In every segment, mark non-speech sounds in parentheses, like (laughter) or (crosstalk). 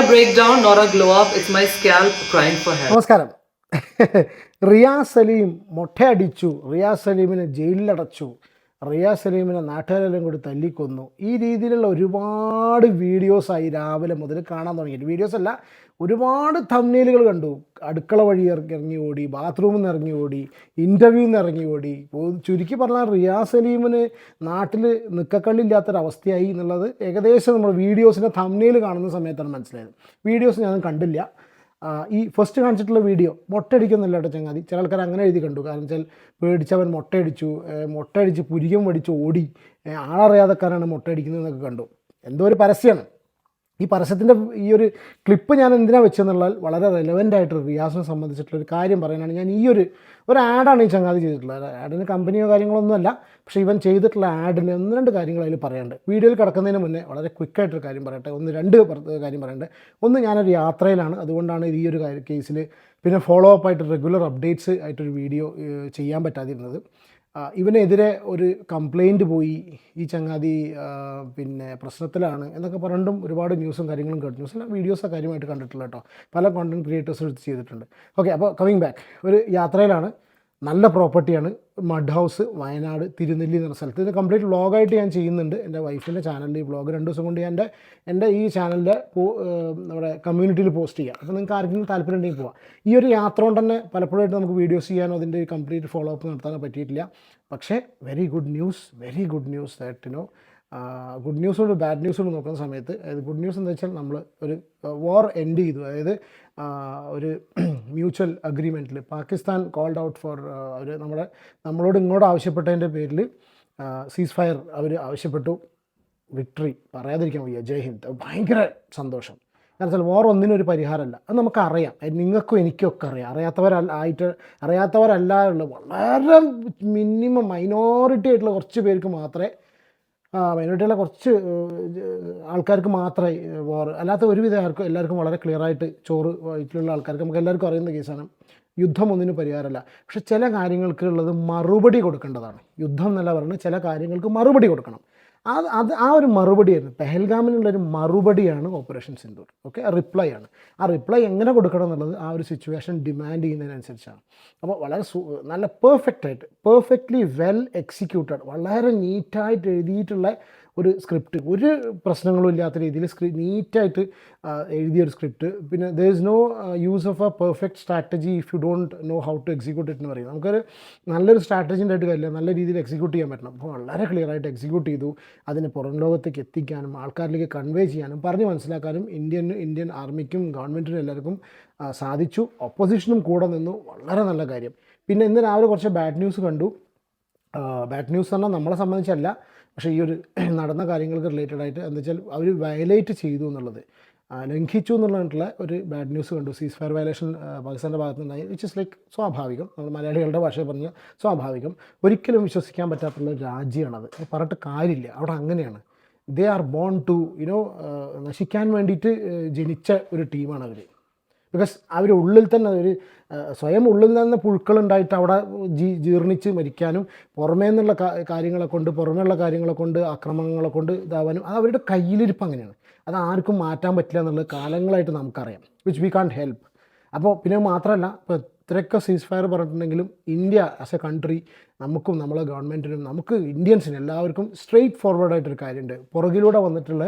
a breakdown, not a glow up. It's my scalp crying for help. നമസ്കാരം. റിയാസ് സലീം മൊട്ടയടിച്ചു. റിയാസ് സലീമിനെ ജയിലിലടച്ചു. റിയാസ് സലീമിനെ നാട്ടുകാരെല്ലാം കൂടി തല്ലിക്കൊന്നു. ഈ രീതിയിലുള്ള ഒരുപാട് വീഡിയോസായി രാവിലെ മുതൽ കാണാൻ തുടങ്ങിയിട്ട്. വീഡിയോസ് അല്ല ഒരുപാട് തമ്മിലുകൾ കണ്ടു. അടുക്കള വഴി ഇറങ്ങി ഇറങ്ങി ഓടി ബാത്റൂമിൽ നിന്ന് ഇറങ്ങി ഓടി ഇന്റർവ്യൂവിൽ നിന്ന് ഇറങ്ങി ഓടി. ചുരുക്കി പറഞ്ഞാൽ റിയാസ് സലീമിന് നാട്ടിൽ നിൽക്കക്കള്ളില്ലാത്തൊരവസ്ഥയായി എന്നുള്ളത് ഏകദേശം നമ്മൾ വീഡിയോസിന്റെ തമ്മിൽ കാണുന്ന സമയത്താണ് മനസ്സിലായത്. വീഡിയോസ് ഞാൻ കണ്ടില്ല. ഈ ഫസ്റ്റ് കാണിച്ചിട്ടുള്ള വീഡിയോ മൊട്ടയടിക്കുന്നില്ല കേട്ടോ ചങ്ങാതി. ചില ആൾക്കാർ അങ്ങനെ എഴുതി കണ്ടു. കാരണം വെച്ചാൽ പേടിച്ചവൻ മൊട്ടയടിച്ചു മൊട്ടയടിച്ച് പുരികം വടിച്ച് ഓടി ആളറിയാതക്കാരാണ് ആളറിയാതെക്കാരാണ് മൊട്ടയടിക്കുന്നത് എന്നൊക്കെ കണ്ടു. എന്തോ ഒരു പരസ്യമാണ് ഈ പരസ്യത്തിന്റെ ഈ ഒരു ക്ലിപ്പ് ഞാൻ എന്തിനാണ് വെച്ചെന്നുള്ളത് വളരെ റെലവന്റ് ആയിട്ട് റിയാസിനെ സംബന്ധിച്ചിട്ടുള്ള ഒരു കാര്യം പറയാനാണ്. ഞാൻ ഈ ഒരു ഒരു ആഡാണ് ഈ ചങ്ങാതി ചെയ്തിട്ടുള്ളത്. ആഡിന് കമ്പനിയോ കാര്യങ്ങളൊന്നുമല്ല പക്ഷേ ഇവൻ ചെയ്തിട്ടുള്ള ആഡിന് ഒന്ന് രണ്ട് കാര്യങ്ങൾ അതിൽ പറയാനുണ്ട്. വീഡിയോയിൽ കിടക്കുന്നതിന് മുന്നേ വളരെ ക്വിക്കായിട്ടൊരു കാര്യം പറയട്ടെ. ഒന്ന് രണ്ട് കാര്യം പറയണ്ടേ ഒന്ന് ഞാനൊരു യാത്രയിലാണ്. അതുകൊണ്ടാണ് ഈ ഒരു കേസിൽ പിന്നെ ഫോളോ അപ്പ് ആയിട്ട് റെഗുലർ അപ്ഡേറ്റ്സ് ആയിട്ടൊരു വീഡിയോ ചെയ്യാൻ പറ്റാതിരുന്നത്. ഇവനെതിരെ ഒരു കംപ്ലൈന്റ് പോയി. ഈ ചങ്ങാതി പിന്നെ പ്രശ്നത്തിലാണ് എന്നൊക്കെ പറഞ്ഞിട്ടും ഒരുപാട് ന്യൂസും കാര്യങ്ങളും കേട്ടു ന്യൂസിൽ വീഡിയോസ് കാര്യമായിട്ട് കണ്ടിട്ടുള്ള കേട്ടോ. പല കോണ്ടന്റ് ക്രിയേറ്റേഴ്സും ചെയ്തിട്ടുണ്ട്. ഓക്കെ അപ്പോൾ കമ്മിങ് ബാക്ക് ഒരു യാത്രയിലാണ്. നല്ല പ്രോപ്പർട്ടിയാണ്. മഡ് ഹൗസ് വയനാട് തിരുനെല്ലി എന്ന സ്ഥലത്ത്. ഇത് കംപ്ലീറ്റ് വ്ളോഗായിട്ട് ഞാൻ ചെയ്യുന്നുണ്ട്. എന്റെ വൈഫിന്റെ ചാനലിൽ ഈ വ്ളോഗ് രണ്ട് ദിവസം കൊണ്ട് ഞാൻ എന്റെ എന്റെ ഈ ചാനലിന്റെ നമ്മുടെ കമ്മ്യൂണിറ്റിയിൽ പോസ്റ്റ് ചെയ്യാം. അപ്പോൾ നിങ്ങൾക്ക് ആർക്കെങ്കിലും താല്പര്യം ഉണ്ടെങ്കിൽ പോവാം. ഈ ഒരു യാത്ര കൊണ്ട് തന്നെ പലപ്പോഴായിട്ട് നമുക്ക് വീഡിയോസ് ചെയ്യാനോ അതിന്റെ കംപ്ലീറ്റ് ഫോളോ അപ്പ് നടത്താനോ പറ്റിയിട്ടില്ല. പക്ഷേ very good news very good news that you know good news bad news നോക്കുന്ന സമയത്ത്. അതായത് ഗുഡ് ന്യൂസ് എന്ന് വെച്ചാൽ നമ്മൾ ഒരു വാർ എൻഡ് ചെയ്തു. അതായത് ഒരു (clears throat) മ്യൂച്വൽ അഗ്രിമെന്റിൽ പാകിസ്ഥാൻ കോൾഡ് ഔട്ട് ഫോർ അവർ നമ്മുടെ നമ്മളോട് ഇങ്ങോട്ട് ആവശ്യപ്പെട്ടതിന്റെ പേരിൽ സീസ് ഫയർ അവർ ആവശ്യപ്പെട്ടു. വിക്ടറി പറയാതിരിക്കാൻ വയ്യ. ജയ് ഹിന്ദ്. ഭയങ്കര സന്തോഷം. കാരണം വെച്ചാൽ വാർ ഒന്നിനൊരു പരിഹാരമല്ല. അത് നമുക്കറിയാം. നിങ്ങൾക്കും എനിക്കും ഒക്കെ അറിയാം. അറിയാത്തവരല്ല ആയിട്ട് അറിയാത്തവരല്ല ഉള്ള വളരെ മിനിമം മൈനോറിറ്റി ആയിട്ടുള്ള കുറച്ച് പേർക്ക് മാത്രമേ മൈനോറിറ്റിയിലെ കുറച്ച് ആൾക്കാർക്ക് മാത്രമേ വാർ അല്ലാത്ത ഒരുവിധ ആർക്കും എല്ലാവർക്കും വളരെ ക്ലിയറായിട്ട് ചോറ് വയറ്റിലുള്ള ആൾക്കാർക്ക് നമുക്ക് എല്ലാവർക്കും അറിയുന്ന കേസാണ് യുദ്ധം ഒന്നിനും പരിഹാരമല്ല. പക്ഷെ ചില കാര്യങ്ങൾക്കുള്ളത് മറുപടി കൊടുക്കേണ്ടതാണ്. യുദ്ധം എന്നല്ല പറയുന്നത് ചില കാര്യങ്ങൾക്ക് മറുപടി കൊടുക്കണം. അത് അത് ആ ഒരു മറുപടിയായിരുന്നു പെഹൽഗാമിനുള്ളൊരു മറുപടിയാണ് ഓപ്പറേഷൻ സിന്ദൂർ ഓക്കെ റിപ്ലൈ ആണ്. ആ റിപ്ലൈ എങ്ങനെ കൊടുക്കണം എന്നുള്ളത് ആ ഒരു സിറ്റുവേഷൻ ഡിമാൻഡ് ചെയ്യുന്നതിനനുസരിച്ചാണ്. അപ്പോൾ വളരെ നല്ല പെർഫെക്റ്റ് ആയിട്ട് പെർഫെക്റ്റ്ലി വെൽ എക്സിക്യൂട്ടഡ് വളരെ നീറ്റായിട്ട് എഴുതിയിട്ടുള്ള ഒരു സ്ക്രിപ്റ്റ് ഒരു പ്രശ്നങ്ങളും ഇല്ലാത്ത രീതിയിൽ സ്ക്രി നീറ്റായിട്ട് എഴുതിയ ഒരു സ്ക്രിപ്റ്റ് പിന്നെ there is no use of a perfect strategy if you don't know how to execute it എന്ന് പറയും. നമുക്കൊരു നല്ലൊരു സ്ട്രാറ്റജിന്റെ ആയിട്ട് കാര്യമില്ല. നല്ല രീതിയിൽ എക്സിക്യൂട്ട് ചെയ്യാൻ പറ്റണം. അപ്പോൾ വളരെ ക്ലിയർ ആയിട്ട് എക്സിക്യൂട്ട് ചെയ്തു. അതിനെ പുറം ലോകത്തേക്ക് എത്തിക്കാനും ആൾക്കാരിലേക്ക് കൺവേ ചെയ്യാനും പറഞ്ഞ് മനസ്സിലാക്കാനും ഇന്ത്യൻ ഇന്ത്യൻ ആർമിക്കും ഗവൺമെന്റിനും എല്ലാവർക്കും സാധിച്ചു. ഒപ്പോസിഷനും കൂടെ നിന്നു. വളരെ നല്ല കാര്യം. പിന്നെ ഇന്ന് രാവിലെ കുറച്ച് ബാഡ് ന്യൂസ് കണ്ടു. ബാഡ് ന്യൂസ് പറഞ്ഞാൽ നമ്മളെ സംബന്ധിച്ചല്ല പക്ഷേ ഈ ഒരു (clears throat) നടന്ന കാര്യങ്ങൾക്ക് റിലേറ്റഡ് ആയിട്ട് എന്താ വെച്ചാൽ അവർ വയലേറ്റ് ചെയ്തു എന്നുള്ളത്. ലംഘിച്ചു എന്നുള്ളതായിട്ടുള്ള ഒരു ബാഡ് ന്യൂസ് കണ്ടു. സീസ് ഫയർ വയലേഷൻ പാകിസ്ഥാന്റെ ഭാഗത്ത് നിന്നായി വിച്ച് ഇസ് ലൈക്ക് സ്വാഭാവികം. നമ്മൾ മലയാളികളുടെ ഭാഷയിൽ പറഞ്ഞ സ്വാഭാവികം. ഒരിക്കലും വിശ്വസിക്കാൻ പറ്റാത്തുള്ള രാജ്യമാണത്. പറഞ്ഞിട്ട് കാര്യമില്ല. അവിടെ അങ്ങനെയാണ്. They are born to you know നശിക്കാൻ വേണ്ടിയിട്ട് ജനിച്ച ഒരു ടീമാണ് അവർ ബിക്കോസ് അവർ ഉള്ളിൽ തന്നെ ഒരു സ്വയം ഉള്ളിൽ നിന്ന് പുഴുക്കളുണ്ടായിട്ട് അവിടെ ജീ ജീർണിച്ച് മരിക്കാനും പുറമേ നിന്നുള്ള കാര്യങ്ങളെ കൊണ്ട് പുറമേയുള്ള കാര്യങ്ങളെ കൊണ്ട് ആക്രമണങ്ങളെ കൊണ്ട് ഇതാവാനും അത് അവരുടെ കയ്യിലിരിപ്പ് അങ്ങനെയാണ്. അത് ആർക്കും മാറ്റാൻ പറ്റില്ല എന്നുള്ളത് കാലങ്ങളായിട്ട് നമുക്കറിയാം വിച്ച് വി കാൺ ഹെൽപ്പ് അപ്പോൾ പിന്നെ മാത്രമല്ല ഇപ്പോൾ ഇത്രയൊക്കെ സീസ് ഫയർ പറഞ്ഞിട്ടുണ്ടെങ്കിലും ഇന്ത്യ ആസ് എ കൺട്രി നമുക്കും നമ്മളെ ഗവൺമെന്റിനും നമുക്ക് ഇന്ത്യൻസിന് എല്ലാവർക്കും സ്ട്രെയിറ്റ് ഫോർവേഡ് ആയിട്ടൊരു കാര്യമുണ്ട് പുറകിലൂടെ വന്നിട്ടുള്ള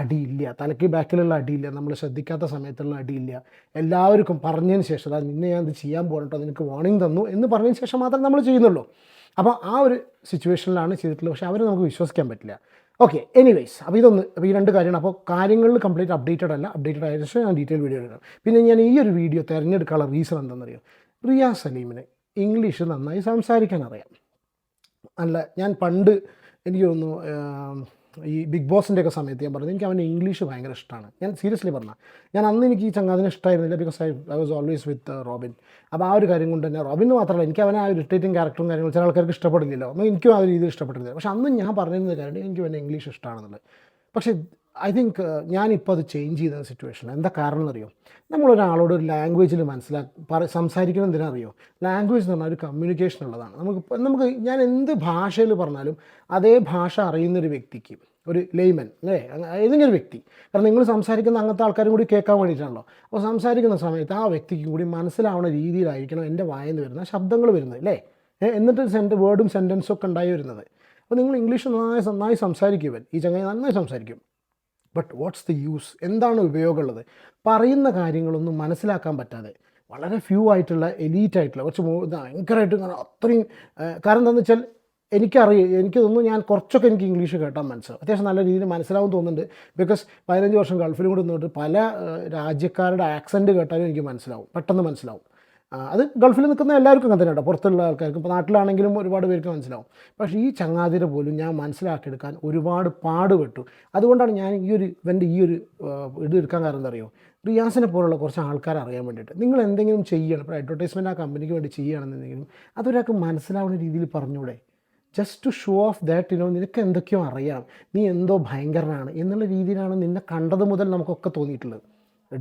അടിയില്ല. തലയ്ക്ക് ബാക്കിലുള്ള അടിയില്ല. നമ്മൾ ശ്രദ്ധിക്കാത്ത സമയത്തുള്ള അടിയില്ല. എല്ലാവർക്കും പറഞ്ഞതിന് ശേഷം അതാ നിന്നെ ഞാൻ ഇത് ചെയ്യാൻ പോകട്ടോ നിനക്ക് വാർണിംഗ് തന്നു എന്ന് പറഞ്ഞതിന് ശേഷം മാത്രമേ നമ്മൾ ചെയ്യുന്നുള്ളൂ. അപ്പോൾ ആ ഒരു സിറ്റുവേഷനിലാണ് ചെയ്തിട്ടുള്ളത്. പക്ഷേ അവരെ നമുക്ക് വിശ്വസിക്കാൻ പറ്റില്ല. ഓക്കെ എനിവേസ് അപ്പോൾ ഇതൊന്ന് അപ്പോൾ ഈ രണ്ട് കാര്യമാണ് അപ്പോൾ കാര്യങ്ങളിൽ കംപ്ലീറ്റ് അപ്ഡേറ്റഡ് അല്ല. അപ്ഡേറ്റഡ് ആയ ശേഷം ഞാൻ ഡീറ്റെയിൽ വീഡിയോ എടുക്കാം പിന്നെ ഞാൻ ഈ ഒരു വീഡിയോ തിരഞ്ഞെടുക്കാനുള്ള റീസൺ എന്താണെന്നറിയോ? റിയാസ് സലീമിന് ഇംഗ്ലീഷ് നന്നായി സംസാരിക്കാൻ അറിയാം അല്ല ഞാൻ പണ്ട് എനിക്ക് തോന്നുന്നു ഈ ബിഗ് ബോസിന്റെ ഒക്കെ സമയത്ത് ഞാൻ പറഞ്ഞു എനിക്ക് അവന്റെ ഇംഗ്ലീഷ് ഭയങ്കര ഇഷ്ടമാണ് ഞാൻ സീരിയസ്ലി പറഞ്ഞ ഞാൻ അന്ന് എനിക്ക് ഈ ചങ്ങാതിനെ ഇഷ്ടമായിരുന്നില്ല because I I was always with Robin അപ്പോൾ ആ ഒരു കാര്യം കൊണ്ട് തന്നെ റോബിന് മാത്രമല്ല എനിക്ക് അവനെ ആ ഒരു ഇറിറ്റേറ്റിംഗ് ക്യാരക്ടറും കാര്യങ്ങളും ചില ആൾക്കാർക്ക് ഇഷ്ടപ്പെടില്ലല്ലോ. എനിക്കും ആ ഒരു രീതിയിൽ ഇഷ്ടപ്പെട്ടില്ല പക്ഷേ അന്ന് ഞാൻ പറഞ്ഞിരുന്ന കാര്യം എനിക്ക് അവന്റെ ഇംഗ്ലീഷ് ഇഷ്ടമാണെന്നുള്ളത് പക്ഷേ ഐ തിങ്ക് ഞാനിപ്പോൾ അത് ചേഞ്ച് ചെയ്ത സിറ്റുവേഷൻ എന്താ കാരണം എന്നറിയോ? നമ്മളൊരാളോട് ഒരു ലാംഗ്വേജിൽ മനസ്സിലാക്കി പറ സംസാരിക്കണം എന്തിനറിയോ? ലാംഗ്വേജ് എന്ന് പറഞ്ഞാൽ ഒരു കമ്മ്യൂണിക്കേഷൻ ഉള്ളതാണ്. നമുക്ക് നമുക്ക് ഞാൻ എന്ത് ഭാഷയിൽ പറഞ്ഞാലും അതേ ഭാഷ അറിയുന്നൊരു വ്യക്തിക്ക് ഒരു ലെയ്മൻ അല്ലേ? ഏതെങ്കിലും ഒരു വ്യക്തി. കാരണം നിങ്ങൾ സംസാരിക്കുന്ന അങ്ങനത്തെ ആൾക്കാരും കൂടി കേൾക്കാൻ വേണ്ടിയിട്ടാണല്ലോ. അപ്പോൾ സംസാരിക്കുന്ന സമയത്ത് ആ വ്യക്തിക്ക് കൂടി മനസ്സിലാവുന്ന രീതിയിലായിരിക്കണം എന്റെ വായന്ന് വരുന്ന ശബ്ദങ്ങൾ വരുന്നത് അല്ലേ? എന്നിട്ട് സെന്റ് വേർഡും സെന്റൻസും ഒക്കെ ഉണ്ടായി വരുന്നത്. അപ്പോൾ നിങ്ങൾ ഇംഗ്ലീഷ് നന്നായി നന്നായി സംസാരിക്കും ഈ ചങ്ങായി നന്നായി സംസാരിക്കും. ബട്ട് വാട്ട്സ് ദി യൂസ് എന്താണ് ഉപയോഗമുള്ളത്? പറയുന്ന കാര്യങ്ങളൊന്നും മനസ്സിലാക്കാൻ പറ്റാതെ. വളരെ ഫ്യൂ ആയിട്ടുള്ള എലീറ്റ് ആയിട്ടുള്ള കുറച്ച് ഭയങ്കരമായിട്ട് അത്രയും കാരണം എന്താണെന്ന് വെച്ചാൽ എനിക്കറിയാം എനിക്ക് തോന്നുന്നു ഞാൻ കുറച്ചൊക്കെ എനിക്ക് ഇംഗ്ലീഷ് കേട്ടാൽ മനസ്സിലാവും. അത്യാവശ്യം നല്ല രീതിയിൽ മനസ്സിലാവും തോന്നുന്നുണ്ട്. ബിക്കോസ് പതിനഞ്ച് വർഷം ഗൾഫിലും കൂടെ നിന്നിട്ട് പല രാജ്യക്കാരുടെ ആക്സന്റ് കേട്ടാലും എനിക്ക് മനസ്സിലാവും. പെട്ടെന്ന് മനസ്സിലാവും. അത് ഗൾഫിൽ നിൽക്കുന്ന എല്ലാവർക്കും അങ്ങനെ തന്നെ കേട്ടോ. പുറത്തുള്ള ആൾക്കാർക്ക് ഇപ്പോൾ നാട്ടിലാണെങ്കിലും ഒരുപാട് പേർക്ക് മനസ്സിലാവും. പക്ഷേ ഈ ചങ്ങാതിരെ പോലും ഞാൻ മനസ്സിലാക്കിയെടുക്കാൻ ഒരുപാട് പാടുപെട്ടു. അതുകൊണ്ടാണ് ഞാൻ ഈ ഒരു ഇവന്റെ ഈ ഒരു ഇത് എടുക്കാൻ കാരണം എന്താ അറിയോ? റിയാസിനെ പോലുള്ള കുറച്ച് ആൾക്കാർ അറിയാൻ വേണ്ടിയിട്ട്. നിങ്ങൾ എന്തെങ്കിലും ചെയ്യണം ഇപ്പോൾ അഡ്വർടൈസ്മെന്റ് ആ കമ്പനിക്ക് വേണ്ടി ചെയ്യുകയാണെന്നുണ്ടെങ്കിലും അതൊരാൾക്ക് മനസ്സിലാവുന്ന രീതിയിൽ പറഞ്ഞൂടെ. Just to show off that ഇനോ നിനക്ക് എന്തൊക്കെയോ അറിയാം. നീ എന്തോ ഭയങ്കരനാണ് എന്നുള്ള രീതിയിലാണ് നിന്നെ കണ്ടത് മുതൽ നമുക്കൊക്കെ തോന്നിയിട്ടുള്ളത്.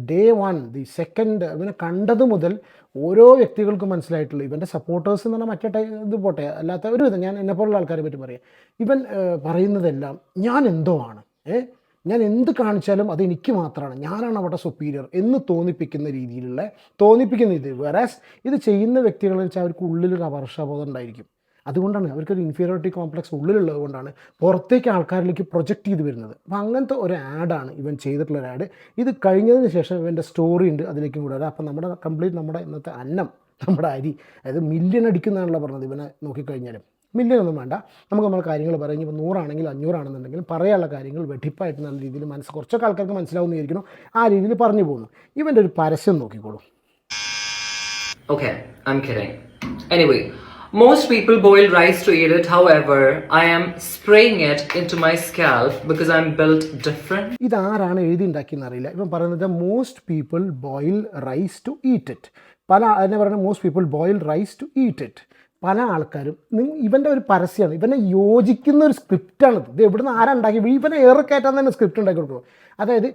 ഡേ വൺ ദി സെക്കൻഡ് ഇവനെ കണ്ടത് മുതൽ ഓരോ വ്യക്തികൾക്കും മനസ്സിലായിട്ടുള്ളൂ ഇവന്റെ സപ്പോർട്ടേഴ്സ് എന്ന് പറഞ്ഞാൽ മറ്റേ ഇത് പോട്ടെ അല്ലാത്ത ഒരു വിധം. ഞാൻ എന്നെപ്പോലുള്ള ആൾക്കാരെ പറ്റി പറയാം. ഇവൻ ഏഹ്, പറയുന്നതെല്ലാം ഞാൻ എന്തോ ആണ് ഏ? ഞാൻ എന്ത് കാണിച്ചാലും അത് എനിക്ക് മാത്രമാണ്. ഞാനാണ് അവിടെ സുപ്പീരിയർ എന്ന് തോന്നിപ്പിക്കുന്ന രീതിയിലുള്ള തോന്നിപ്പിക്കുന്ന ഇത്. വേറെ ഇത് ചെയ്യുന്ന വ്യക്തികളെന്ന് വെച്ചാൽ അവർക്ക് ഉള്ളിലൊരു അപർഷബോധം ഉണ്ടായിരിക്കും. അതുകൊണ്ടാണ് അവർക്കൊരു ഇൻഫീരിയോറിറ്റി കോംപ്ലക്സ് ഉള്ളിലുള്ളത് കൊണ്ടാണ് പുറത്തേക്ക് ആൾക്കാരിലേക്ക് പ്രൊജക്റ്റ് ചെയ്ത് വരുന്നത്. അപ്പം അങ്ങനത്തെ ഒരു ആഡാണ് ഇവൻ ചെയ്തിട്ടുള്ള ഒരു ആഡ് ഇത് കഴിഞ്ഞതിന് ശേഷം ഇവന്റെ സ്റ്റോറി ഉണ്ട് അതിലേക്കും കൂടെ അപ്പം നമ്മുടെ കംപ്ലീറ്റ് നമ്മുടെ ഇന്നത്തെ അന്നം നമ്മുടെ അരി അതായത് മില്യൺ അടിക്കുന്നതാണല്ലോ പറഞ്ഞത് ഇവനെ നോക്കിക്കഴിഞ്ഞാലും. മില്യൺ ഒന്നും വേണ്ട. നമുക്ക് നമ്മൾ കാര്യങ്ങൾ പറയും. ഇപ്പോൾ നൂറാണെങ്കിൽ അഞ്ഞൂറാണെന്നുണ്ടെങ്കിലും പറയാനുള്ള കാര്യങ്ങൾ വെടിപ്പായിട്ട് നല്ല രീതിയിൽ മനസ്സ് കുറച്ചൊക്കെ ആൾക്കാർക്ക് മനസ്സിലാവുന്നതായിരിക്കണം ആ രീതിയിൽ പറഞ്ഞു പോകുന്നു. ഇവന്റെ ഒരു പരസ്യം നോക്കിക്കോളൂ. Okay. Anyway, most people boil rice to eat it. However, I am spraying it into my scalp because I'm built different. ഇതാരാണ് എഴുതി ഉണ്ടാക്കിയെന്ന് അറിയില്ല. ഇവൻ പറയുന്നത് most people boil rice to eat it പല എന്നെ പറയുന്നത് most people boil rice to eat it പല ആൾക്കാരും ഇവന്റെ ഒരു പരസ്യമാണ് ഇവനെ യോജിക്കുന്ന ഒരു സ്ക്രിപ്റ്റാണിത്. ഇത് എവിടുന്ന് ആരാ ഉണ്ടാക്കി ഇവനെ ഏറെ കയറ്റാൻ തന്നെ സ്ക്രിപ്റ്റ് ഉണ്ടാക്കി കൊടുക്കണം അതായത്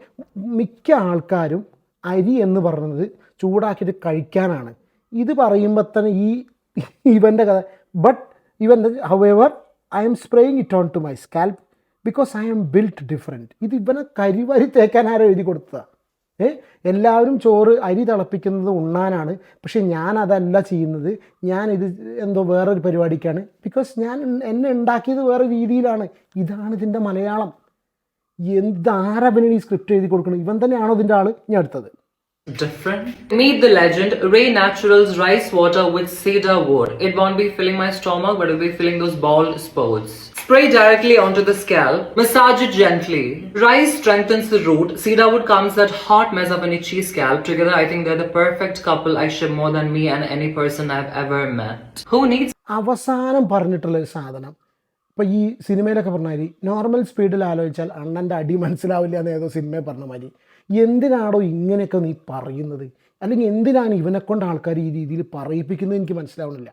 മിക്ക ആൾക്കാരും അരി എന്ന് പറയുന്നത് ചൂടാക്കിയിട്ട് കഴിക്കാനാണ്. ഇത് പറയുമ്പോൾ തന്നെ ഈ (laughs) ഇവന്റെ കഥ. ബട്ട് ഇവൻ however I'm spraying it on to my scalp because I am built different ഇത് ഇവനെ കരിവരി തേക്കാൻ ആരോ എഴുതി കൊടുത്തതാണ് ഏ? എല്ലാവരും ചോറ് അരി തിളപ്പിക്കുന്നത് ഉണ്ണാനാണ്. പക്ഷേ ഞാൻ അതല്ല ചെയ്യുന്നത്. ഞാൻ ഇത് എന്തോ വേറൊരു പരിപാടിക്കാണ്. ബിക്കോസ് ഞാൻ എന്നെ ഉണ്ടാക്കിയത് വേറെ രീതിയിലാണ്. ഇതാണ് ഇതിന്റെ മലയാളം. എന്താരവനാണ് ഈ സ്ക്രിപ്റ്റ് എഴുതി കൊടുക്കുന്നത് ഇവൻ തന്നെയാണോ ഇതിന്റെ ആൾ ഞാൻ അടുത്തത് Different. Meet the legend Ray Naturals rice water with cedar wood. It won't be filling my stomach, but it'll be filling those bald spots. Spray directly onto the scalp. Massage it gently. Rice strengthens the root. Cedar wood calms that hot mess of an itchy scalp. Together, I think they're the perfect couple. I ship more than me and any person I've ever met. Who needs അവസാനം പറഞ്ഞിട്ടുള്ള ഒരു സാധനം ഇപ്പോൾ ഈ സിനിമയിലൊക്കെ പറഞ്ഞ മാതിരി normal സ്പീഡിൽ ആലോചിച്ചാൽ അണ്ണന്റെ അടി മനസ്സിലാവില്ല എന്ന് ഏതോ സിനിമയിൽ പറഞ്ഞ മാതിരി എന്തിനാണോ ഇങ്ങനെയൊക്കെ നീ പറയുന്നത്? അല്ലെങ്കിൽ എന്തിനാണ് ഇവനെ കൊണ്ട് ആൾക്കാർ ഈ രീതിയിൽ പറയിപ്പിക്കുന്നത്? എനിക്ക് മനസ്സിലാവുന്നില്ല.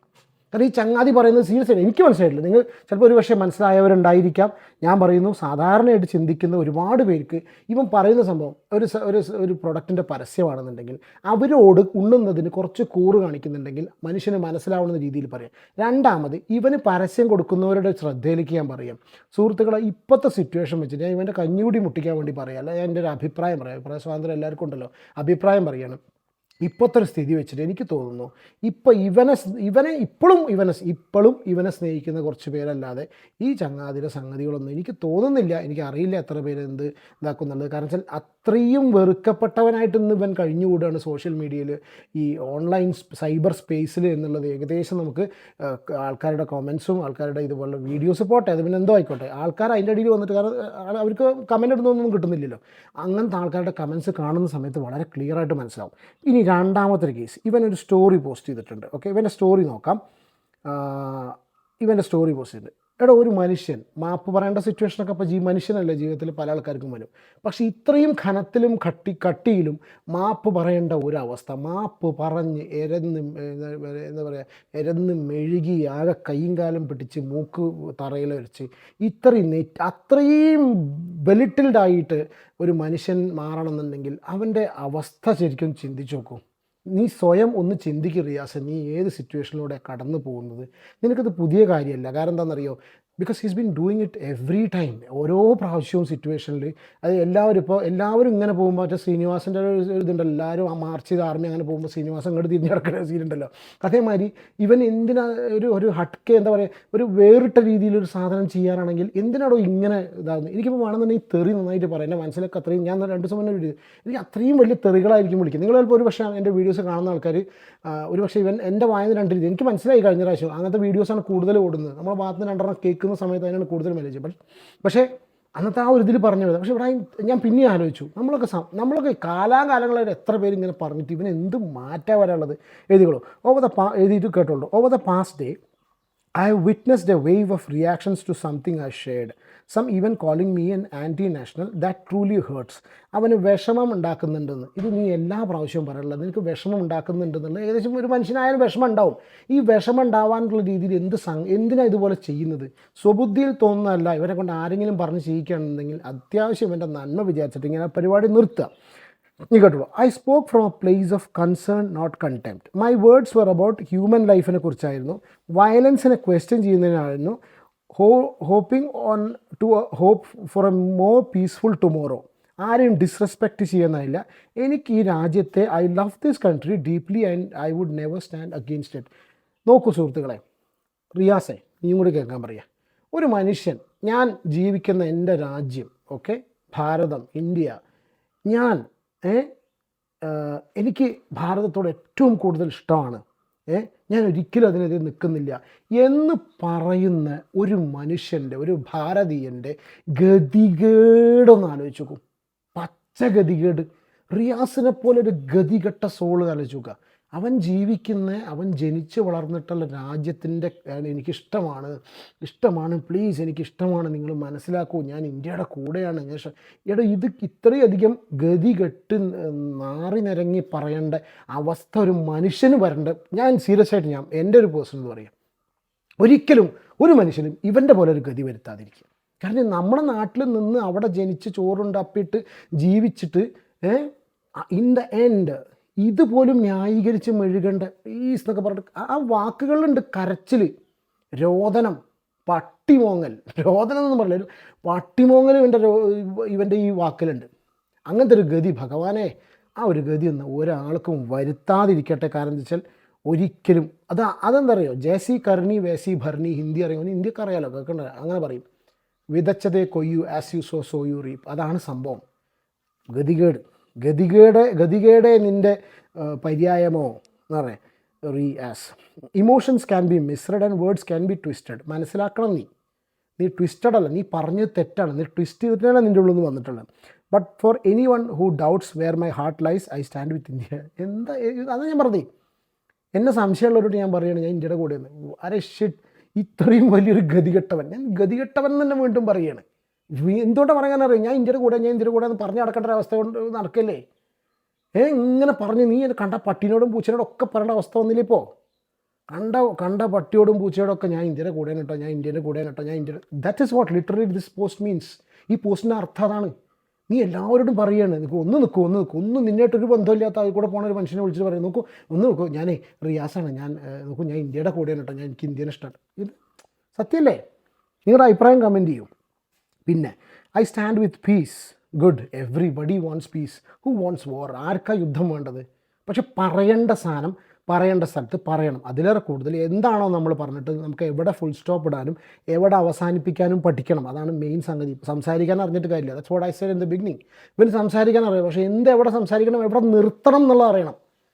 കാരണം ഈ ചങ്ങാതി പറയുന്നത് സീരിയസ് ആയിട്ട് എനിക്ക് മനസ്സിലായിട്ടില്ല. നിങ്ങൾ ചിലപ്പോൾ ഒരു പക്ഷേ മനസ്സിലായവരുണ്ടായിരിക്കാം. ഞാൻ പറയുന്നു സാധാരണയായിട്ട് ചിന്തിക്കുന്ന ഒരുപാട് പേർക്ക് ഇവൻ പറയുന്ന സംഭവം ഒരു ഒരു ഒരു പ്രൊഡക്റ്റിന്റെ പരസ്യമാണെന്നുണ്ടെങ്കിൽ അവരോട് ഉണ്ണുന്നതിന് കുറച്ച് കൂറ് കാണിക്കുന്നുണ്ടെങ്കിൽ മനുഷ്യന് മനസ്സിലാവുന്ന രീതിയിൽ പറയാം. രണ്ടാമത് ഇവന് പരസ്യം കൊടുക്കുന്നവരുടെ ശ്രദ്ധയിലേക്ക് ഞാൻ പറയാം. സുഹൃത്തുക്കളെ ഇപ്പോഴത്തെ സിറ്റുവേഷൻ വെച്ചിട്ട് ഞാൻ ഇവന്റെ കഞ്ഞുകൂടി മുട്ടിക്കാൻ വേണ്ടി പറയാം. അല്ല ഞാൻ എന്റെ ഒരു അഭിപ്രായം പറയാം. അഭിപ്രായ സ്വാതന്ത്ര്യം എല്ലാവർക്കും ഉണ്ടല്ലോ. അഭിപ്രായം പറയണം. ഇപ്പോഴത്തെ ഒരു സ്ഥിതി വെച്ചിട്ട് എനിക്ക് തോന്നുന്നു ഇപ്പോൾ ഇവനെ ഇവനെ ഇപ്പോഴും ഇവനെ ഇപ്പോഴും ഇവനെ സ്നേഹിക്കുന്ന കുറച്ച് പേരല്ലാതെ ഈ ചങ്ങാതിയുടെ സംഗതികളൊന്നും എനിക്ക് തോന്നുന്നില്ല. എനിക്ക് അറിയില്ല എത്ര പേര് എന്ത് ഇതാക്കുന്നുള്ളത് കാരണം വെച്ചാൽ അത്രയും വെറുക്കപ്പെട്ടവനായിട്ട് ഇന്ന് ഇവൻ കഴിഞ്ഞുകൂടാണ് സോഷ്യൽ മീഡിയയിൽ. ഈ ഓൺലൈൻ സൈബർ സ്പേസിൽ എന്നുള്ളത് ഏകദേശം നമുക്ക് ആൾക്കാരുടെ കമൻസും ആൾക്കാരുടെ ഇതുപോലെ വീഡിയോസ് പോട്ടെ അത് പിന്നെ എന്തോ ആയിക്കോട്ടെ. ആൾക്കാർ അതിന്റെ അടിയിൽ വന്നിട്ട് കാരണം അവർക്ക് കമന്റ് ഇടുന്നൊന്നും കിട്ടുന്നില്ലല്ലോ. അങ്ങനത്തെ ആൾക്കാരുടെ കമൻസ് കാണുന്ന സമയത്ത് വളരെ ക്ലിയർ ആയിട്ട് മനസ്സിലാവും. ഇനി രണ്ടാമത്തെ കേസ് ഒരു സ്റ്റോറി പോസ്റ്റ് ചെയ്തിട്ടുണ്ട്. ഓക്കെ ഇവന്റെ സ്റ്റോറി നോക്കാം. ഇവന്റെ സ്റ്റോറി പോസ്റ്റ് ചെയ്തിട്ടുണ്ട്. എടാ ഒരു മനുഷ്യൻ. മാപ്പ് പറയേണ്ട സിറ്റുവേഷനൊക്കെ അപ്പോൾ ജീ മനുഷ്യനല്ലേ ജീവിതത്തിൽ പല ആൾക്കാർക്കും വരും. പക്ഷേ ഇത്രയും ഘനത്തിലും കട്ടി കട്ടിയിലും മാപ്പ് പറയേണ്ട ഒരവസ്ഥ മാപ്പ് പറഞ്ഞ് എരന്ന് എന്താ പറയുക എരന്ന് മെഴുകി ആകെ കൈയും കാലം പിടിച്ച് മൂക്ക് തറയിൽ വെച്ച് ഇത്രയും നെറ്റ് അത്രയും ബെലിറ്റിൽഡായിട്ട് ഒരു മനുഷ്യൻ മാറണമെന്നുണ്ടെങ്കിൽ അവന്റെ അവസ്ഥ ശരിക്കും ചിന്തിച്ചു നോക്കും. നീ സ്വയം ഒന്ന് ചിന്തിക്കുക റിയാസ്. നീ ഏത് സിറ്റുവേഷനിലൂടെ കടന്നു പോകുന്നത് നിനക്കത് പുതിയ കാര്യമല്ല. കാരണം എന്താണെന്നറിയോ? Because he's been doing it every time ഓരോ പ്രാവശ്യവും സിറ്റുവേഷനിൽ അത് എല്ലാവരും ഇപ്പോൾ എല്ലാവരും ഇങ്ങനെ പോകുമ്പോൾ മറ്റേ ശ്രീനിവാസിന്റെ ഒരു ഇതുണ്ടല്ലോ. എല്ലാവരും ആ മാർച്ച് ചെയ്ത് ആർമി അങ്ങനെ പോകുമ്പോൾ ശ്രീനിവാസൻ ഇങ്ങോട്ട് തിരിഞ്ഞ് നടക്കുന്ന സീനുണ്ടല്ലോ അതേമാതിരി ഇവൻ എന്തിനാ ഒരു ഒരു ഹട്ട്ക്ക് എന്താ പറയുക ഒരു വേറിട്ട രീതിയിലൊരു സാധനം ചെയ്യാനാണെങ്കിൽ എന്തിനാണോ ഇങ്ങനെ ഇതാകുന്നത് എനിക്കിപ്പോൾ വേണമെന്നുണ്ടെങ്കിൽ തെറി നന്നായിട്ട് പറയാം എന്റെ മനസ്സിലൊക്കെ അത്രയും ഞാൻ രണ്ട് ദിവസം മുന്നേ വീഡിയോ എനിക്ക് അത്രയും വലിയ തെറികളായിരിക്കും വിളിക്കുന്നത്. നിങ്ങൾ ചിലപ്പോൾ ഒരു പക്ഷേ എന്റെ വീഡിയോസ് കാണുന്ന ആൾക്കാർ ഒരു പക്ഷേ ഇവൻ എന്റെ വായന രണ്ട് രീതി എനിക്ക് മനസ്സിലായി കഴിഞ്ഞ പ്രാവശ്യം അങ്ങനത്തെ വീഡിയോസാണ് കൂടുതൽ ഓടുന്നത്. നമ്മുടെ ഭാഗത്ത് രണ്ടെണ്ണം കേൾക്കുന്ന സമയത്ത് അതിനാണ് കൂടുതൽ മൈലേജ് ബട്ട് പക്ഷേ അന്നത്തെ ആ ഒരു ഇതിൽ പറഞ്ഞു വരുന്നത് പക്ഷേ ഇവിടെ ഞാൻ പിന്നെ ആലോചിച്ചു. നമ്മളൊക്കെ നമ്മളൊക്കെ കാലാകാലങ്ങളായിട്ട് എത്ര പേര് ഇങ്ങനെ പറഞ്ഞിട്ട് ഇവന് എന്ത് മാറ്റാൻ വരാനുള്ളത് എഴുതികളോ ഓവർ ദ പാ എഴുതിയിട്ട് കേട്ടോളൂ. Over the past day I have witnessed a wave of reactions to something I shared. Some even calling me an anti national that truly hurts അവന് വിഷമം ഉണ്ടാക്കുന്നുണ്ടെന്ന്. ഇത് നീ എല്ലാ പ്രാവശ്യവും പറയാനുള്ളത് നിനക്ക് വിഷമം ഉണ്ടാക്കുന്നുണ്ടെന്നുള്ള. ഏകദേശം ഒരു മനുഷ്യനായാലും വിഷമം ഉണ്ടാവും. ഈ വിഷമം ഉണ്ടാവാനുള്ള രീതിയിൽ എന്ത് സം എന്തിനാണ് ഇതുപോലെ ചെയ്യുന്നത്? സ്വബുദ്ധിയിൽ തോന്നുന്നതല്ല. ഇവരെ കൊണ്ട് ആരെങ്കിലും പറഞ്ഞ് ചെയ്യിക്കുകയാണെന്നുണ്ടെങ്കിൽ അത്യാവശ്യം എന്റെ നന്മ വിചാരിച്ചിട്ട് ഇങ്ങനെ പരിപാടി നിർത്തുക. നീ കേട്ടോ I spoke from a place of concern not contempt my words were about human ലൈഫിനെ കുറിച്ചായിരുന്നു. വയലൻസിനെ ക്വസ്റ്റ്യൻ ചെയ്യുന്നതിനായിരുന്നു. ഹോ hoping on to hope for a more peaceful tomorrow ആരെയും ഡിസ്റെസ്പെക്റ്റ് ചെയ്യുന്നതല്ല. എനിക്ക് ഈ രാജ്യത്തെ I love this country deeply and I would never stand against it നോക്കൂ സുഹൃത്തുക്കളെ റിയാസെ നീയും കൂടി കേൾക്കാൻ പറയാം. ഒരു മനുഷ്യൻ ഞാൻ ജീവിക്കുന്ന എന്റെ രാജ്യം ഓക്കെ ഭാരതം ഇന്ത്യ ഞാൻ എനിക്ക് ഭാരതത്തോട് ഏറ്റവും കൂടുതൽ ഇഷ്ടമാണ്. ഏ? ഞാൻ ഒരിക്കലും അതിനെതിരെ നിൽക്കുന്നില്ല. എന്ന് പറയുന്ന ഒരു മനുഷ്യന്റെ ഒരു ഭാരതീയന്റെ ഗതികേടൊന്ന് ആലോചിച്ച് നോക്കും. പച്ച ഗതികേട് റിയാസിനെ പോലെ ഒരു ഗതികെട്ട സോൾ ആലോചിച്ച് നോക്കുക. അവൻ ജീവിക്കുന്ന അവൻ ജനിച്ച് വളർന്നിട്ടുള്ള രാജ്യത്തിന്റെ എനിക്കിഷ്ടമാണ്. ഇഷ്ടമാണ്. പ്ലീസ് എനിക്കിഷ്ടമാണ്. നിങ്ങൾ മനസ്സിലാക്കൂ. ഞാൻ ഇന്ത്യയുടെ കൂടെയാണ്. ഞാൻ എടാ ഇത് ഇത്രയധികം ഗതികെട്ട് നാറി നിരങ്ങി പറയേണ്ട അവസ്ഥ ഒരു മനുഷ്യന് വരേണ്ട. ഞാൻ സീരിയസ് ആയിട്ട് ഞാൻ എന്റെ ഒരു എന്ന് പറയാം. ഒരിക്കലും ഒരു മനുഷ്യനും ഇവന്റെ പോലെ ഒരു ഗതി വരുത്താതിരിക്കുക. കാരണം നമ്മുടെ നാട്ടിൽ നിന്ന് അവിടെ ജനിച്ച് ചോറുണ്ടാപ്പിയിട്ട് ജീവിച്ചിട്ട് ഇൻ ദ എൻഡ് ഇതുപോലും ന്യായീകരിച്ച് മെഴുകേണ്ട പ്ലീസ് എന്നൊക്കെ പറഞ്ഞിട്ട് ആ- വാക്കുകളുണ്ട് കരച്ചിൽ രോദനം പട്ടിമോങ്ങൽ. രോദനം എന്നൊന്നും പറയില്ല. പട്ടിമോങ്ങൽ ഇവന്റെ ഇവന്റെ ഈ വാക്കിലുണ്ട്. അങ്ങനത്തെ ഒരു ഗതി ഭഗവാനെ ആ ഒരു ഗതി ഒന്ന് ഒരാൾക്കും വരുത്താതിരിക്കട്ടെ. കാരണം വെച്ചാൽ ഒരിക്കലും അത് അതെന്താ അറിയോ ജേസി കർണി വേസി ഭർണി ഹിന്ദി അറിയുമെന്ന് ഇന്ത്യയ്ക്ക് അറിയാലോ? കേൾക്കണ്ട. അങ്ങനെ പറയും. വിതച്ചതേ കൊയ്യു as you sow so you reap അതാണ് സംഭവം. ഗതികേട്. ഗതികേട് ഗതികേടെ നിന്റെ പര്യായമോ എന്ന് പറയാം. Re as emotions can be misread and words can be twisted മനസ്സിലാക്കണം നീ. നീ ട്വിസ്റ്റഡ് അല്ല നീ പറഞ്ഞത് തെറ്റാണ്. നീ ട്വിസ്റ്റ് ചെയ്തിട്ടാണ് നിന്റെ ഉള്ളിൽ നിന്ന് വന്നിട്ടുള്ളത്. But for anyone who doubts where my heart lies I stand with India എന്താ അതാ ഞാൻ പറഞ്ഞേ. എന്നെ സംശയമുള്ളവരോട് ഞാൻ പറയുകയാണ് ഞാൻ ഇന്ത്യയുടെ കൂടെ. അരെ ഷിറ്റ് ഇത്രയും വലിയൊരു ഗതികെട്ടവൻ. ഞാൻ ഗതികെട്ടവൻ തന്നെ വീണ്ടും പറയുകയാണ് എന്തുകൊണ്ടാണ് പറയാൻ അറിയാം ഞാൻ ഇന്ത്യയുടെ കൂടെ ഞാൻ ഇന്ത്യയുടെ കൂടെ എന്ന് പറഞ്ഞ് നടക്കേണ്ട ഒരു അവസ്ഥ കൊണ്ട് നടക്കല്ലേ? ഏ ഇങ്ങനെ പറഞ്ഞ് നീ കണ്ട പട്ടിനോടും പൂച്ചനോടും ഒക്കെ പറയേണ്ട അവസ്ഥ വന്നില്ലേ ഇപ്പോൾ കണ്ട കണ്ട പട്ടിയോടും പൂച്ചയോടും ഒക്കെ ഞാൻ ഇന്ത്യയുടെ കൂടെ കേട്ടോ ഞാൻ ഇന്ത്യയുടെ കൂടെ കേട്ടോ ഞാൻ India that is what literally this post means ഈ പോസ്റ്റിന്റെ അർത്ഥം അതാണ്. നീ എല്ലാവരോടും പറയുകയാണ് നിനക്ക് ഒന്ന് നിൽക്കൂ ഒന്ന് നിൽക്കൂ. ഒന്നും നിന്നായിട്ടൊരു ബന്ധമില്ലാത്ത അതിൽ കൂടെ പോണ ഒരു മനുഷ്യനെ വിളിച്ചിട്ട് പറയും നോക്കൂ ഒന്ന് നോക്കൂ. ഞാനേ റിയാസാണ്. ഞാൻ നോക്കൂ ഞാൻ ഇന്ത്യയുടെ കൂടെയാണ് കേട്ടോ ഞാൻ എനിക്ക് ഇന്ത്യനെ ഇഷ്ടമാണ്. ഇത് സത്യമല്ലേ നിങ്ങളുടെ അഭിപ്രായം കമന്റ് ചെയ്യൂ. പിന്നെ I stand with peace good everybody wants peace who wants war ആർക്കാ യുദ്ധം വേണ്ടത്? പക്ഷെ പറയേണ്ട സാധനം പറയേണ്ട സ്ഥലത്ത് പറയണം. അതിലേറെ കൂടുതൽ എന്താണോ നമ്മൾ പറഞ്ഞിട്ട് നമുക്ക് എവിടെ ഫുൾ സ്റ്റോപ്പ് ഇടാനും എവിടെ അവസാനിപ്പിക്കാനും പഠിക്കണം. അതാണ് മെയിൻ സംഗതി. സംസാരിക്കാൻ അറിഞ്ഞിട്ട് കാര്യമില്ല. That's what I said in the beginning ഇവന് സംസാരിക്കാൻ അറിയാം. പക്ഷേ എന്ത് എവിടെ സംസാരിക്കണം എവിടെ നിർത്തണം എന്നുള്ളത് അറിയണം.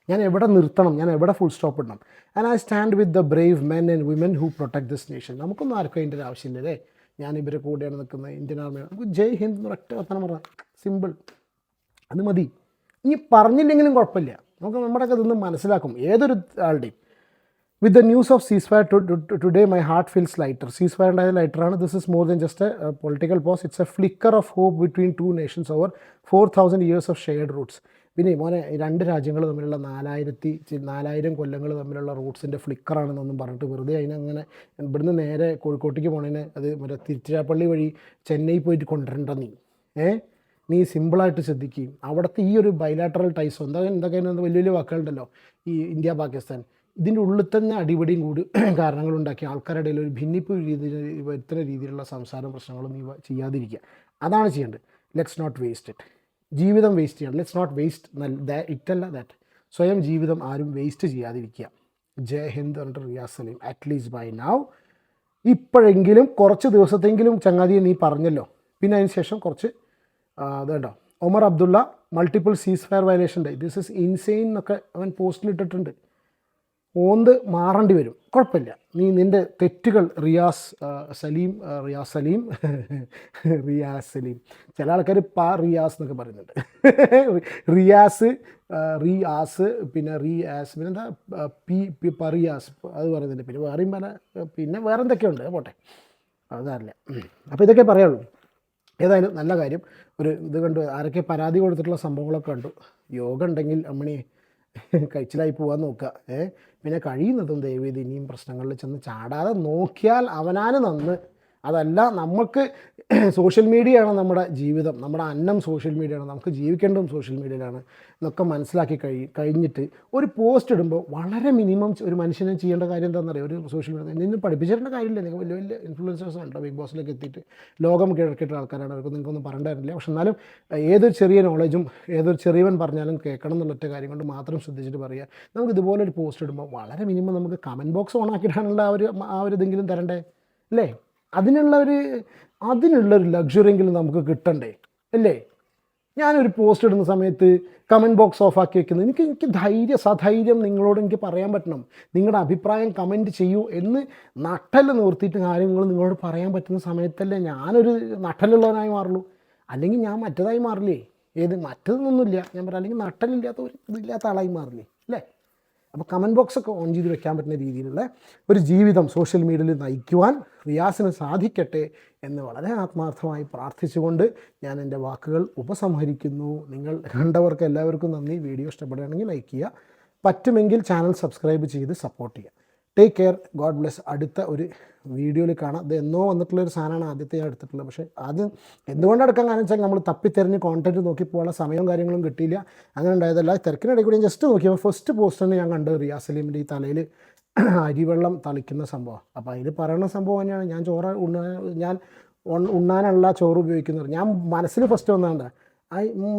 ഞാൻ എവിടെ നിർത്തണം ഞാൻ എവിടെ ഫുൾ സ്റ്റോപ്പ് ഇടണം. And I stand with the brave men and women who protect this nation നമുക്കൊന്നും ആർക്കും അതിന്റെ ഒരു ആവശ്യമില്ലല്ലേ ഞാൻ ഇവരെ കൂടെയാണ് നിൽക്കുന്നത് ഇന്ത്യൻ ആർമി നമുക്ക് ജയ് ഹിന്ദ് എന്ന് ഒറ്റ വർത്തനം പറ സിമ്പിൾ അത് മതി. ഇനി പറഞ്ഞില്ലെങ്കിലും കുഴപ്പമില്ല. നമുക്ക് നമ്മുടെയൊക്കെ ഇതൊന്ന് മനസ്സിലാക്കും. ഏതൊരു ആളുടെയും. With the news of ceasefire today my heart feels lighter ceasefire ഉണ്ടായ ലൈറ്ററാണ് this is more than just political pause it's a flicker of hope between two nations over four thousand years of shared roots പിന്നെ മോനെ രണ്ട് രാജ്യങ്ങൾ തമ്മിലുള്ള നാലായിരത്തി നാലായിരം കൊല്ലങ്ങൾ തമ്മിലുള്ള റൂട്ട്സിന്റെ ഫ്ലിക്കറാണെന്നൊന്നും പറഞ്ഞിട്ട് വെറുതെ അതിനങ്ങനെ ഇവിടുന്ന് നേരെ കോഴിക്കോട്ടേക്ക് പോണതിന് അത് മറ്റേ തിരുച്ചിരാപ്പള്ളി വഴി ചെന്നൈ പോയിട്ട് കൊണ്ടുവരണ്ട നീ. ഏ? നീ സിമ്പിളായിട്ട് ശ്രദ്ധിക്കുകയും അവിടുത്തെ ഈ ഒരു ബൈലാറ്ററൽ ടൈസോ എന്താ എന്തൊക്കെ വലിയ വലിയ വാക്കുകളുണ്ടല്ലോ? ഈ ഇന്ത്യ പാകിസ്ഥാൻ. ഇതിന്റെ ഉള്ളിൽ തന്നെ അടിപിടിയും കൂടി (clears throat) കാരണങ്ങളുണ്ടാക്കി ആൾക്കാരുടെ ഒരു ഭിന്നിപ്പ് രീതിയിൽ വരുത്തുന്ന രീതിയിലുള്ള സംസാര പ്രശ്നങ്ങളും നീ ചെയ്യാതിരിക്കുക. അതാണ് ചെയ്യേണ്ടത്. ലെറ്റ്സ് നോട്ട് വേസ്റ്റ് ഇറ്റ് ജീവിതം വേസ്റ്റ് ചെയ്യണം. ലെറ്റ്സ് നോട്ട് വേസ്റ്റ് ഇറ്റല്ല ദാറ്റ് സ്വയം ജീവിതം ആരും വേസ്റ്റ് ചെയ്യാതിരിക്കുക. ജയ് ഹിന്ദ് പറഞ്ഞിട്ട് Riyas Salim. At least by now ഇപ്പോഴെങ്കിലും കുറച്ച് ദിവസത്തെങ്കിലും ചങ്ങാതി നീ പറഞ്ഞല്ലോ. പിന്നെ അതിന് ശേഷം കുറച്ച് അതുണ്ടോ Omar Abdullah multiple ceasefire violation this is insane എന്നൊക്കെ അവൻ പോസ്റ്റിലിട്ടിട്ടുണ്ട് ഓന്ത് മാറേണ്ടി വരും. കുഴപ്പമില്ല. നീ നിന്റെ തെറ്റുകൾ റിയാസ് സലീം റിയാസ് സലീം (laughs) റിയാസ് സലീം. ചില ആൾക്കാർ പ റിയാസ് എന്നൊക്കെ പറയുന്നുണ്ട്. (laughs) റിയാസ് റിയാസ് പിന്നെ റിയാസ് പിന്നെ എന്താ പി പറിയാസ് അത് പറയുന്നുണ്ട്. പിന്നെ വേറെയും പല പിന്നെ വേറെ എന്തൊക്കെയുണ്ട്? പോട്ടെ. അതല്ല അപ്പോൾ ഇതൊക്കെ പറയുള്ളൂ. ഏതായാലും നല്ല കാര്യം. ഒരു ഇത് കണ്ടു. ആരൊക്കെ പരാതി കൊടുത്തിട്ടുള്ള സംഭവങ്ങളൊക്കെ കണ്ടു. യോഗ ഉണ്ടെങ്കിൽ അമ്മണി (laughs) കഴിച്ചിലായി പോകാൻ നോക്കുക. ഏ? പിന്നെ കഴിയുന്നതും ദയവേദി ഇനിയും പ്രശ്നങ്ങളിൽ ചെന്ന് ചാടാതെ നോക്കിയാൽ അവനാന് നന്ന്. അതല്ല നമുക്ക് (clears throat) സോഷ്യൽ മീഡിയയാണ് നമ്മുടെ ജീവിതം. നമ്മുടെ അന്നം സോഷ്യൽ മീഡിയയാണ്. നമുക്ക് ജീവിക്കേണ്ടതും സോഷ്യൽ മീഡിയയിലാണ്. എന്നൊക്കെ മനസ്സിലാക്കി കഴി കഴിഞ്ഞിട്ട് ഒരു പോസ്റ്റ് ഇടുമ്പോൾ വളരെ മിനിമം ഒരു മനുഷ്യനെ ചെയ്യേണ്ട കാര്യം എന്താണെന്നറിയോ? ഒരു സോഷ്യൽ മീഡിയ നിന്ന് പഠിപ്പിച്ചിട്ടേണ്ട കാര്യമില്ല. നിങ്ങൾ വലിയ വലിയ ഇൻഫ്ലുവൻസേഴ്സ് ഉണ്ട് ബിഗ് ബോസിലേക്ക് എത്തിയിട്ട് ലോകം കിഴക്കിട്ട ആൾക്കാരാണ്. അവർക്ക് നിങ്ങൾക്കൊന്നും പറയേണ്ടതില്ല പക്ഷെ എന്നാലും ഏതൊരു ചെറിയ നോളജും ഏതൊരു ചെറിയവൻ പറഞ്ഞാലും കേൾക്കണം എന്നുള്ള ഒറ്റ കാര്യം കൊണ്ട് മാത്രം ശ്രദ്ധിച്ചിട്ട് പറയുക. നമുക്ക് ഇതുപോലെ ഒരു പോസ്റ്റ് ഇടുമ്പോൾ വളരെ മിനിമം നമുക്ക് കമന്റ് ബോക്സ് ഓൺ ആക്കിയിട്ടാണുള്ള ആ ഒരു ആ ഒരു ഇതെങ്കിലും തരണ്ടേ? അല്ലേ? അതിനുള്ള ഒരു അതിനുള്ള ഒരു ലക്ഷറിയെങ്കിലും നമുക്ക് കിട്ടണ്ടേ? അല്ലേ? ഞാനൊരു പോസ്റ്റ് ഇടുന്ന സമയത്ത് കമന്റ് ബോക്സ് ഓഫ് ആക്കി വെക്കുന്നത് എനിക്ക് എനിക്ക് ധൈര്യ സധൈര്യം നിങ്ങളോട് എനിക്ക് പറയാൻ പറ്റണം. നിങ്ങളുടെ അഭിപ്രായം കമന്റ് ചെയ്യൂ എന്ന് നട്ടൽ നിർത്തിയിട്ട് കാര്യങ്ങൾ നിങ്ങളോട് പറയാൻ പറ്റുന്ന സമയത്തല്ലേ ഞാനൊരു നട്ടലുള്ളവനായി മാറുള്ളൂ. അല്ലെങ്കിൽ ഞാൻ മറ്റേതായി മാറില്ലേ? ഏത് മറ്റതൊന്നുമില്ല. ഞാൻ പറയാം അല്ലെങ്കിൽ നട്ടലില്ലാത്ത ഒരു ഇതില്ലാത്ത ആളായി മാറില്ലേ? അപ്പോൾ കമന്റ് ബോക്സ് ഒക്കെ ഓൺ ചെയ്ത് വെക്കാൻ പറ്റുന്ന രീതിയിലുള്ള ഒരു ജീവിതം സോഷ്യൽ മീഡിയയിൽ നയിക്കുവാൻ റിയാസിന് സാധിക്കട്ടെ എന്ന് വളരെ ആത്മാർത്ഥമായി പ്രാർത്ഥിച്ചുകൊണ്ട് ഞാൻ എന്റെ വാക്കുകൾ ഉപസംഹരിക്കുന്നു. നിങ്ങൾ കണ്ടവർക്ക് എല്ലാവർക്കും നന്ദി. വീഡിയോ ഇഷ്ടപ്പെടുകയാണെങ്കിൽ ലൈക്ക് ചെയ്യുക. പറ്റുമെങ്കിൽ ചാനൽ സബ്സ്ക്രൈബ് ചെയ്ത് സപ്പോർട്ട് ചെയ്യുക. ടേക്ക് കെയർ ഗോഡ് ബ്ലെസ് അടുത്ത ഒരു വീഡിയോയിൽ കാണാം. അത് എന്നോ വന്നിട്ടുള്ളൊരു സാധനമാണ് ആദ്യത്തെ ഞാൻ എടുത്തിട്ടുള്ളത്. പക്ഷേ ആദ്യം എന്തുകൊണ്ട് എടുക്കാൻ കാരണം വെച്ചാൽ നമ്മൾ തപ്പിത്തെറിഞ്ഞ് കോണ്ടന്റ് നോക്കി പോകാനുള്ള സമയവും കാര്യങ്ങളും കിട്ടിയില്ല. അങ്ങനെ ഉണ്ടായതല്ല. തിരക്കിനിടയിൽ കൂടി ഞാൻ ജസ്റ്റ് നോക്കിയപ്പോൾ ഫസ്റ്റ് പോസ്റ്ററിന് ഞാൻ കണ്ടത് റിയാസ് സലീമിന്റെ ഈ തലയിൽ അരിവെള്ളം തളിക്കുന്ന സംഭവം. അപ്പോൾ അതിൽ പറയുന്ന സംഭവം തന്നെയാണ്. ഞാൻ ചോറ് ഉണ്ണാൻ ഞാൻ ഉണ്ണാനുള്ള ചോറ് ഉപയോഗിക്കുന്നത്. ഞാൻ മനസ്സിൽ ഫസ്റ്റ് വന്നാണ്ട ആ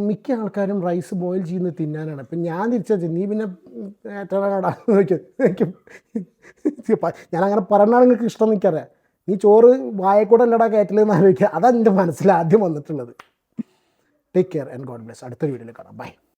മിക്ക ആൾക്കാരും റൈസ് ബോയിൽ ചെയ്യുന്നത് തിന്നാനാണ്. ഇപ്പം ഞാൻ തിരിച്ചു നീ പിന്നെ ഏറ്റവും ഞാൻ അങ്ങനെ പറഞ്ഞാൽ നിങ്ങൾക്ക് ഇഷ്ടം നിൽക്കാറേ നീ ചോറ് വായക്കൂടെ അല്ലടാ കയറ്റലെന്ന് ആലോചിക്കുക. അതാണ് എന്റെ മനസ്സിൽ ആദ്യം വന്നിട്ടുള്ളത്. Take care and God bless അടുത്തൊരു വീഡിയോയിൽ കാണാം. ബൈ